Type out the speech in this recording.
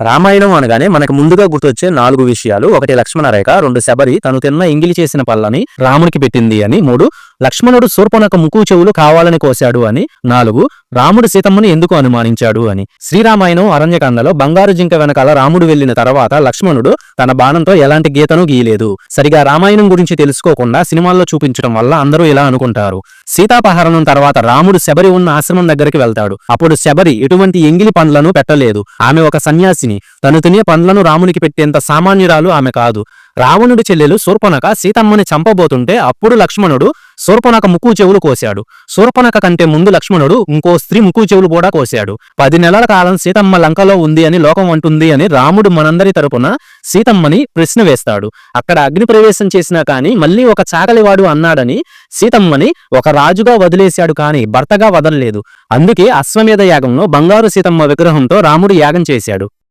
రామాయణం అనగానే మనకు ముందుగా గుర్తొచ్చే నాలుగు విషయాలు. ఒకటి లక్ష్మణరేఖ రెండు శబరి తను తిన్న ఇంగిలి చేసిన పళ్ళని రామునికి పెట్టింది అని. మూడు లక్ష్మణుడు శూర్పణక ముక్కు చెవులు కావాలని కోశాడు అని. నాలుగు రాముడు సీతమ్మని ఎందుకు అనుమానించాడు అని. శ్రీరామాయణం అరణ్యకాండలో బంగారు జింక వెనకాల రాముడు వెళ్ళిన తర్వాత లక్ష్మణుడు తన బాణంతో ఎలాంటి గీతను గీయలేదు. సరిగా రామాయణం గురించి తెలుసుకోకుండా సినిమాల్లో చూపించడం వల్ల అందరూ ఇలా అనుకుంటారు. సీతాపహరణం తర్వాత రాముడు శబరి ఉన్న ఆశ్రమం దగ్గరికి వెళ్తాడు. అప్పుడు శబరి ఎటువంటి ఎంగిలి పండ్లను పెట్టలేదు. ఆమె ఒక సన్యాసి. సన్యాసిని తను తినే పండ్లను రామునికి పెట్టేంత సామాన్యురాలు ఆమె కాదు. రావణుడి చెల్లెలు శూర్పణక సీతమ్మని చంపబోతుంటే అప్పుడు లక్ష్మణుడు శూర్పణక ముక్కు చెవులు కోశాడు. శూర్పణక కంటే ముందు లక్ష్మణుడు ఇంకో స్త్రీ ముక్కు చెవులు కూడా కోశాడు. పది నెలల కాలం సీతమ్మ లంకలో ఉంది అని లోకం అంటుంది అని రాముడు మనందరి తరపున సీతమ్మని ప్రశ్న వేస్తాడు. అక్కడ అగ్ని ప్రవేశం చేసినా కాని మళ్ళీ ఒక చాకలివాడు అన్నాడని సీతమ్మని ఒక రాజుగా వదిలేశాడు కాని భర్తగా వదలలేదు. అందుకే అశ్వమేధ యాగంలో బంగారు సీతమ్మ విగ్రహంతో రాముడు యాగం చేశాడు.